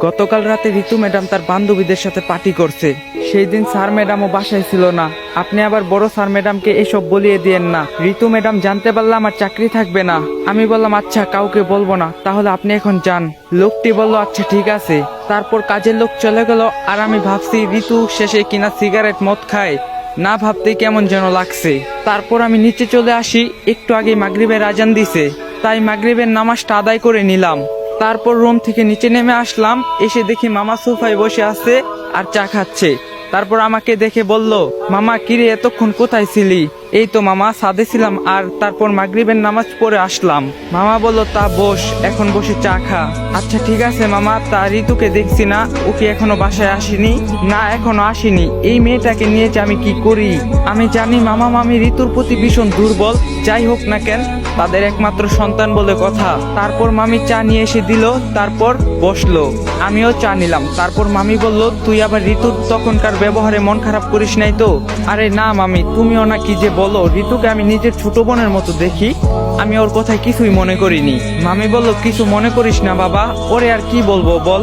গতকাল রাতে ঋতু ম্যাডাম তার বান্ধবীদের সাথে পার্টি করছে। সেই দিন স্যার ম্যাডামও বাসায় ছিল না। আপনি আবার বড় স্যার ম্যাডামকে এসব বলিয়ে দিয়েন না। ঋতু ম্যাডাম জানতে পারলে আমার চাকরি থাকবে না। আমি বললাম আচ্ছা কাউকে বলব না। তাহলে আপনি এখন যান। লোকটি বলল আচ্ছা ঠিক আছে। তারপর কাজের লোক চলে গেল আর আমি ভাবছি, ঋতু শেষে কিনা সিগারেট, মদ খায়। না ভাবতে কেমন যেন লাগছে। তারপর আমি নিচে চলে আসি। একটু আগে মাগরিবের আজান দিছে। তাই মাগরিবের নামাজটা আদায় করে নিলাম। তারপর রুম থেকে নিচে নেমে আসলাম। এসে দেখি মামা সোফায় বসে আছে আর চা খাচ্ছে। তারপর আমাকে দেখে বলল, মামা, কিরে, এতক্ষণ কোথায় ছিলি? এই তো মামা সাদে ছিলাম আর তারপর মাগরিবের নামাজ পড়ে আসলাম। মামা বলল, তা বস, এখন বসে চা খা। আচ্ছা ঠিক আছে মামা, তা ঋতুকে দেখছি না, ওকে এখনও বাসায় আসেনি। না, এখনও আসেনি। এই মেয়েটাকে নিয়ে যে আমি কি করি? আমি জানি মামা, মামি ঋতুর প্রতি ভীষণ দুর্বল, যাই হোক না কেন, তাদের একমাত্র সন্তান বলে কথা। তারপর মামি চা নিয়ে এসে দিল, তারপর বসল। আমিও চা নিলাম। তারপর মামি বলল, তুই আবার ঋতুর তখনকার ব্যবহারে মন খারাপ করিস নাই তো? আরে না মামি, তুমিও না কি যে বলো ঋতুকে আমি নিজের ছোট বোনের মতো দেখি। আমি ওর কথায় কিছুই মনে করিনি। মামি বলল, কিছু মনে করিস না বাবা, ওরে আর কি বলব বল।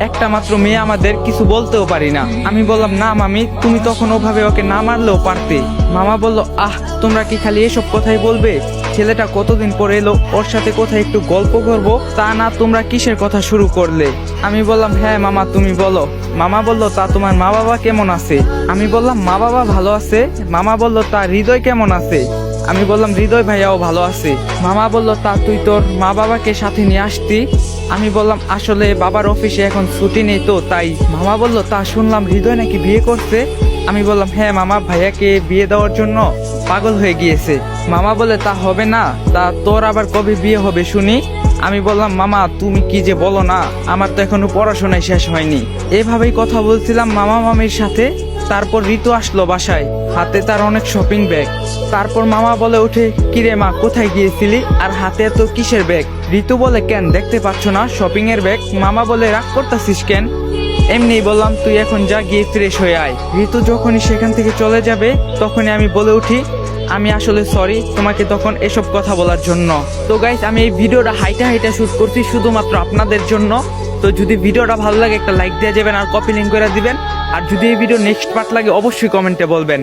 একটা মাত্র মেয়ে আমাদের কিছু বলতেও পারি না। আমি বললাম, না মামি, তুমি তখন ওভাবে ওকে না মারলেও পারতে। মামা বলল, আহ, তোমরা কি খালি এসব কথাই বলবে? ছেলেটা কতদিন পরে এলো? ওর সাথে কোথায় একটু গল্প করব? তা না, তোমরা কিসের কথা শুরু করলে? আমি বললাম হ্যাঁ মামা, তুমি বলো। মামা বলল, তা তোমার মা বাবা কেমন আছে? আমি বললাম, মা বাবা ভালো আছে। মামা বলল, তা হৃদয় কেমন আছে? আমি বললাম, হৃদয় ভাইয়াও ভালো আছে। মামা বলল, তা তুই তোর মা বাবাকে সাথে নিয়ে আসতি। আমি বললাম, আসলে বাবার অফিসে এখন ছুটি নেই তো, তাই। মামা বলল, তা শুনলাম হৃদয় নাকি বিয়ে করছে? আমি বললাম হ্যাঁ মামা, ভাইয়াকে বিয়ে দেওয়ার জন্য পাগল হয়ে গিয়েছে। মামা বলে, তা হবে না, তা তোর আবার কবে বিয়ে হবে শুনি। আমি বললাম, মামা, তুমি কি যে বলো না, আমার তো এখনও পড়াশোনায় শেষ হয়নি। এভাবেই কথা বলছিলাম মামা মামির সাথে। তারপর ঋতু আসলো বাসায়। হাতে তার অনেক শপিং ব্যাগ তারপর মামা বলে উঠে কিরে মা, কোথায় গিয়েছিলি? আর হাতে এত কিসের ব্যাগ ঋতু বলে, কেন, দেখতে পাচ্ছ না শপিং এর ব্যাগ মামা বলে, রাগ করতেছিস কেন? এমনি বললাম, তুই এখন যা, গিয়ে ফ্রেশ হয়ে আয়। ঋতু যখনই সেখান থেকে চলে যাবে, তখনই আমি বলে উঠি, আমি আসলে সরি তোমাকে তখন এসব কথা বলার জন্য। তো গাইস আমি এই ভিডিওটা হাইটা হাইটা শ্যুট করছি শুধুমাত্র আপনাদের জন্য। তো যদি ভিডিওটা ভালো লাগে, একটা লাইক দিয়ে যাবেন আর কপি লিঙ্ক করে দিবেন। আর যদি এই ভিডিও নেক্সট পার্ট লাগে, অবশ্যই কমেন্টে বলবেন।